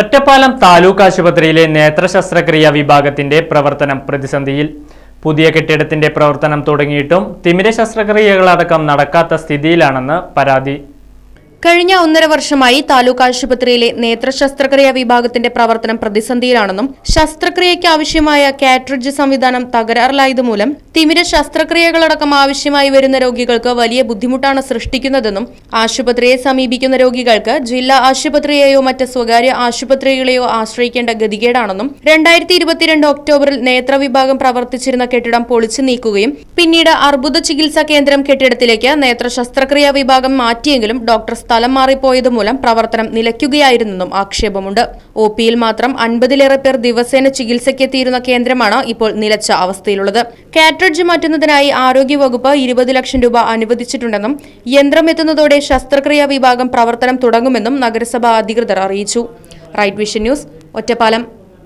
ഒറ്റപ്പാലം താലൂക്ക് ആശുപത്രിയിലെ നേത്ര ശസ്ത്രക്രിയ വിഭാഗത്തിന്റെ പ്രവർത്തനം പ്രതിസന്ധിയിൽ. പുതിയ കെട്ടിടത്തിന്റെ പ്രവർത്തനം തുടങ്ങിയിട്ടും തിമിര ശസ്ത്രക്രിയകളടക്കം നടക്കാത്ത സ്ഥിതിയിലാണെന്ന് പരാതി. കഴിഞ്ഞ ഒന്നര വർഷമായി താലൂക്ക് ആശുപത്രിയിലെ നേത്ര ശസ്ത്രക്രിയാ വിഭാഗത്തിന്റെ പ്രവർത്തനം പ്രതിസന്ധിയിലാണെന്നും ശസ്ത്രക്രിയയ്ക്ക് ആവശ്യമായ കാട്രിഡ്ജ് സംവിധാനം തകരാറിലായതുമൂലം തിമിര ശസ്ത്രക്രിയകളടക്കം ആവശ്യമായി വരുന്ന രോഗികൾക്ക് വലിയ ബുദ്ധിമുട്ടാണ് സൃഷ്ടിക്കുന്നതെന്നും ആശുപത്രിയെ സമീപിക്കുന്ന രോഗികൾക്ക് ജില്ലാ ആശുപത്രിയെയോ മറ്റ് സ്വകാര്യ ആശുപത്രികളെയോ ആശ്രയിക്കേണ്ട ഗതികേടാണെന്നും രണ്ടായിരത്തി ഇരുപത്തിരണ്ട് ഒക്ടോബറിൽ നേത്ര വിഭാഗം പ്രവർത്തിച്ചിരുന്ന കെട്ടിടം പൊളിച്ചു നീക്കുകയും പിന്നീട് അർബുദ ചികിത്സാ കേന്ദ്രം കെട്ടിടത്തിലേക്ക് നേത്ര ശസ്ത്രക്രിയാ വിഭാഗം മാറ്റിയെങ്കിലും ഡോക്ടർ സ്ഥലം മാറിപ്പോയത് മൂലം പ്രവർത്തനം നിലയ്ക്കുകയായിരുന്നെന്നും ആക്ഷേപമുണ്ട്. ഒ പിയിൽ മാത്രം അൻപതിലേറെ പേർ ദിവസേന ചികിത്സയ്ക്കെത്തിയിരുന്ന കേന്ദ്രമാണ് ഇപ്പോൾ നിലച്ച അവസ്ഥയിലുള്ളത്. കാറ്റഡ്ജ് മാറ്റുന്നതിനായി ആരോഗ്യവകുപ്പ് ഇരുപത് ലക്ഷം രൂപ അനുവദിച്ചിട്ടുണ്ടെന്നും യന്ത്രം എത്തുന്നതോടെ ശസ്ത്രക്രിയാ വിഭാഗം പ്രവർത്തനം തുടങ്ങുമെന്നും നഗരസഭാ അധികൃതർ അറിയിച്ചു. Right Vision News Ottapalam.